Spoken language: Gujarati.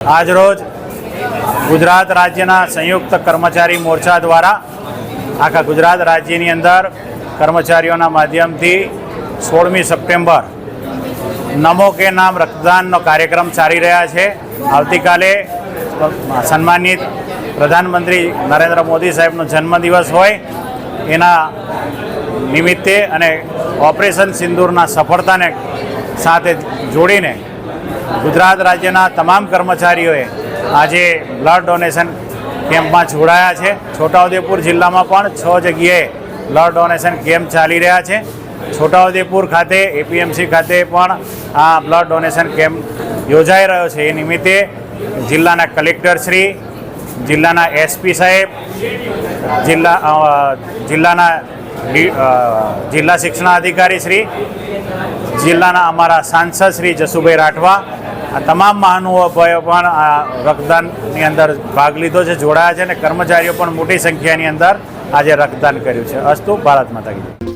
આજરોજ ગુજરાત રાજ્યના સંયુક્ત કર્મચારી મોરચા દ્વારા આખા ગુજરાત રાજ્યની અંદર કર્મચારીઓના માધ્યમથી સોળમી સપ્ટેમ્બર નમો કે નામ રક્તદાનનો કાર્યક્રમ ચાલી રહ્યા છે. આવતીકાલે સન્માનિત પ્રધાનમંત્રી નરેન્દ્ર મોદી સાહેબનો જન્મદિવસ હોય. એના નિમિત્તે અને ઓપરેશન સિંદૂરના સફળતાને સાથે જોડીને ગુજરાત રાજ્યના તમામ કર્મચારીઓએ આજે બ્લડ ડોનેશન કેમ્પમાં જોડાયા છે. છોટાઉદેપુર જિલ્લામાં પણ છ જગ્યાએ બ્લડ ડોનેશન કેમ્પ ચાલી રહ્યા છે. છોટાઉદેપુર ખાતે એપીએમસી ખાતે પણ આ બ્લડ ડોનેશન કેમ્પ યોજાઈ રહ્યો છે. એ નિમિત્તે જિલ્લાના કલેક્ટરશ્રી જિલ્લાના એસપી સાહેબ, જિલ્લા જિલ્લાના જિલ્લા શિક્ષણાધિકારી શ્રી, જિલ્લાના અમારા સાંસદ શ્રી જસુભાઈ રાઠવા, આ તમામ મહાનુભાવો પણ આ રક્તદાનની અંદર ભાગ લીધો છે, જોડાયા છે અને કર્મચારીઓ પણ મોટી સંખ્યાની અંદર આજે રક્તદાન કર્યું છે અસ્તુ, ભારત માતા કી જય.